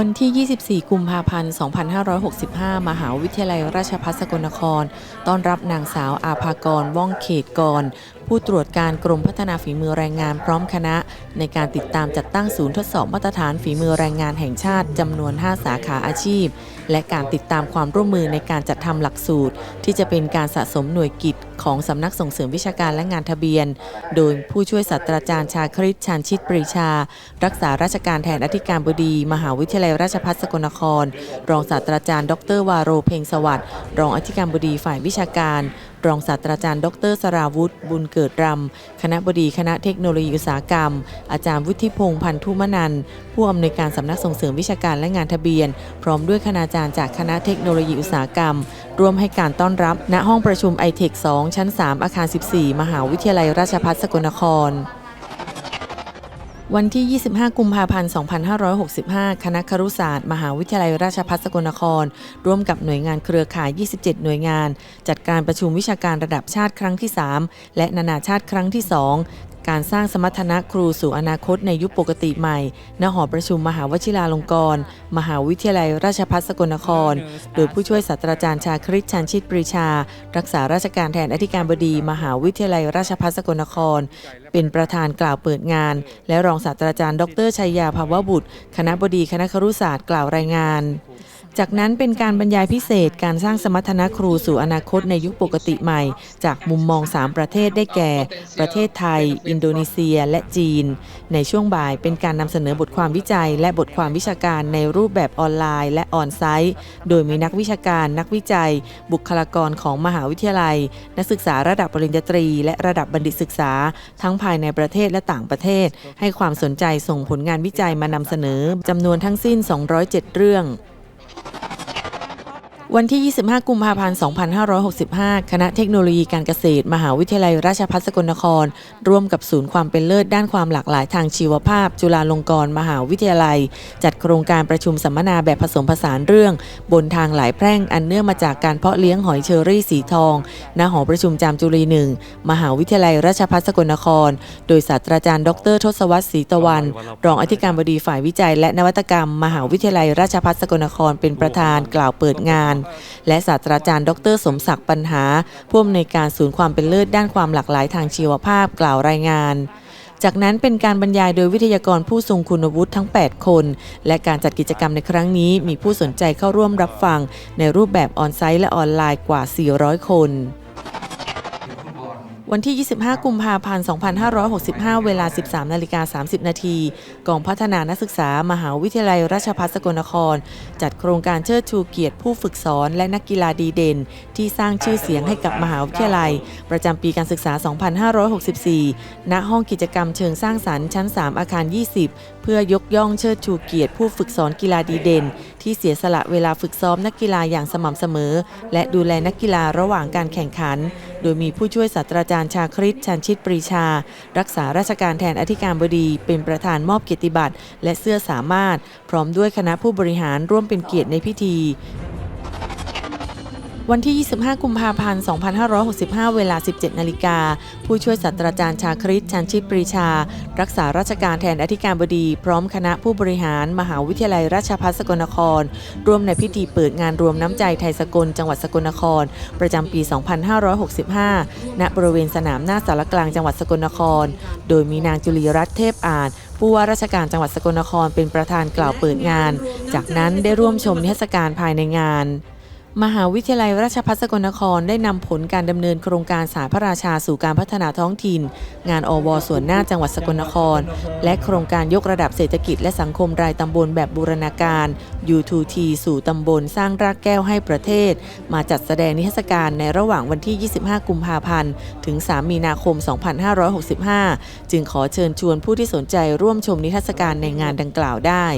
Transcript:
วันที่ 24 กุมภาพันธ์ 2565 มหาวิทยาลัยราชภัฏสกลนคร ต้อนรับนางสาวอาภากร ว่องเขตกร ผู้ตรวจการกรมพัฒนาฝีมือแรงงานพร้อมคณะ ในการติดตามจัดตั้งศูนย์ทดสอบมาตรฐานฝีมือแรงงานแห่งชาติจำนวน 5 สาขาอาชีพ และการติดตามความร่วมมือในการจัดทำหลักสูตร ที่จะเป็นการสะสมหน่วยกิจของสำนักส่งเสริมวิชาการและงานทะเบียน โดยผู้ช่วยศาสตราจารย์ชาคริตชานชิตปรีชา รักษาราชการแทนอธิการบดี มหาวิทยาลัยราชภัฏสกลนคร รองศาสตราจารย์ ดรวาโรเพ็งสวัสดิ์รองอธิการบดีฝ่ายวิชาการ รองศาสตราจารย์ ดรสราวุฒิบุญเกิดรำ คณะบดีคณะเทคโนโลยีอุตสาหกรรม อาจารย์วุฒิพงษ์พันธุมนันผู้อำนวยการสำนักส่งเสริมวิชาการและงานทะเบียน พร้อมด้วยคณาจารย์จากคณะเทคโนโลยีอุตสาหกรรม ร่วมให้การต้อนรับ ณห้องประชุมไอเทค 2 ชั้น 3 อาคาร 14 มหาวิทยาลัยราชภัฏสกลนคร วันที่ 25 กุมภาพันธ์ 2565 คณะครุศาสตร์ มหาวิทยาลัยราชภัฏสกลนคร ร่วมกับหน่วยงานเครือข่าย 27 หน่วยงาน จัดการประชุมวิชาการระดับชาติครั้งที่ 3 และนานาชาติครั้งที่ 2 การสร้างสมรรถนะครูสู่อนาคตในยุคปกติใหม่ ณ หอประชุมมหาวชิราลงกรณ์ มหาวิทยาลัยราชภัฏสกลนคร โดยผู้ช่วยศาสตราจารย์ชาคริตชันชิตปรีชา รักษาราชการแทนอธิการบดี มหาวิทยาลัยราชภัฏสกลนคร เป็นประธานกล่าวเปิดงาน และรองศาสตราจารย์ ดรชัยยาภาวบุตร คณะบดีคณะครุศาสตร์กล่าวรายงาน จากนั้นเป็นการบรรยายพิเศษการสร้างสมรรถนะครูสู่อนาคตในยุคปกติใหม่ จากมุมมอง 3 ประเทศได้แก่ ประเทศไทย อินโดนีเซีย และจีน ในช่วงบ่ายเป็นการนำเสนอบทความวิจัย และบทความวิชาการในรูปแบบออนไลน์ และออนไซต์ โดยมีนักวิชาการ นักวิจัย บุคลากรของมหาวิทยาลัย นักศึกษาระดับปริญญาตรี และระดับบัณฑิตศึกษา ทั้งภายในประเทศและต่างประเทศ ให้ความสนใจส่งผลงานวิจัยมานำเสนอจำนวนทั้งสิ้น 207 เรื่อง วันที่ 25 กุมภาพันธ์ 2565 คณะเทคโนโลยีการเกษตร มหาวิทยาลัยราชภัฏสกลนคร ร่วมกับศูนย์ความเป็นเลิศด้านความหลากหลายทางชีวภาพ จุฬาลงกรณ์มหาวิทยาลัย จัดโครงการประชุมสัมมนาแบบผสมผสานเรื่อง บนทางหลายแพร่งอันเนื่องมาจากการเพาะเลี้ยงหอยเชอรี่สีทอง ณ หอประชุมจามจุรีหนึ่ง มหาวิทยาลัยราชภัฏสกลนคร โดยศาสตราจารย์ ดร ทศวรรษศรีตะวัน รองอธิการบดีฝ่ายวิจัย และนวัตกรรม มหาวิทยาลัยราชภัฏสกลนคร เป็นประธานกล่าวเปิดงานและศาสตราจารย์ดร สมศักดิ์ปัญหาผู้อำนวยการศูนย์ความเป็นเลิศด้านความหลากหลายทางชีวภาพกล่าวรายงานจากนั้นเป็นการบรรยายโดยวิทยากรผู้ทรงคุณวุฒิทั้ง 8 คน และการจัดกิจกรรมในครั้งนี้มีผู้สนใจเข้าร่วมรับฟังในรูปแบบออนไซต์และออนไลน์กว่า 400 คน วันที่ 25 กุมภาพันธ์ 2565 เวลา 13 นาฬิกา 30 นาทีกองพัฒนานักศึกษา มหาวิทยาลัยราชภัฏสกลนคร จัดโครงการเชิดชูเกียรติผู้ฝึกสอนและนักกีฬาดีเด่น ที่สร้างชื่อเสียงให้กับมหาวิทยาลัย ประจำปีการศึกษา 2564 ณ ห้องกิจกรรมเชิงสร้างสรรค์ชั้น 3 อาคาร 20 เพื่อยกย่องเชิดชูเกียรติผู้ฝึกสอนกีฬาดีเด่น ที่เสียสละเวลาฝึกซ้อมนักกีฬาอย่างสม่ำเสมอ และดูแลนักกีฬาระหว่างการแข่งขัน โดยมีผู้ช่วยศาสตราจารย์ชาคริตชันชิตปรีชา รักษาราชการแทนอธิการบดี เป็นประธานมอบเกียรติบัตรและเสื้อสามารถ พร้อมด้วยคณะผู้บริหารร่วมเป็นเกียรติในพิธี วันที่ 25 กุมภาพันธ์ 2565 เวลา 17 นาฬิกา ผู้ช่วยศาสตราจารย์ชาคริตชันชิตปรีชา รักษาราชการแทนอธิการบดี พร้อมคณะผู้บริหารมหาวิทยาลัยราชภัฏสกลนคร ร่วมในพิธีเปิดงานรวมน้ำใจไทยสกลจังหวัดสกลนคร ประจำปี 2565 ณ บริเวณสนามหน้าสารกลางจังหวัดสกลนคร โดยมีนางจุลีรัตน์เทพอาจผู้ว่าราชการจังหวัดสกลนครเป็นประธานกล่าวเปิดงาน จากนั้นได้ร่วมชมนิทรรศการภายในงาน มหาวิทยาลัยราชภัฏสกลนครได้นำผลการดำเนินโครงการสารพระราชาสู่การพัฒนาท้องถิ่น งานอวส่วนหน้าจังหวัดสกลนคร และโครงการยกระดับเศรษฐกิจและสังคมรายตำบลแบบบูรณาการ U2T สู่ตำบลสร้างรากแก้วให้ประเทศ มาจัดแสดงนิทรรศการในระหว่างวันที่ 25 กุมภาพันธ์ ถึง 3 มีนาคม 2565 จึงขอเชิญชวนผู้ที่สนใจร่วมชมนิทรรศการในงานดังกล่าวได้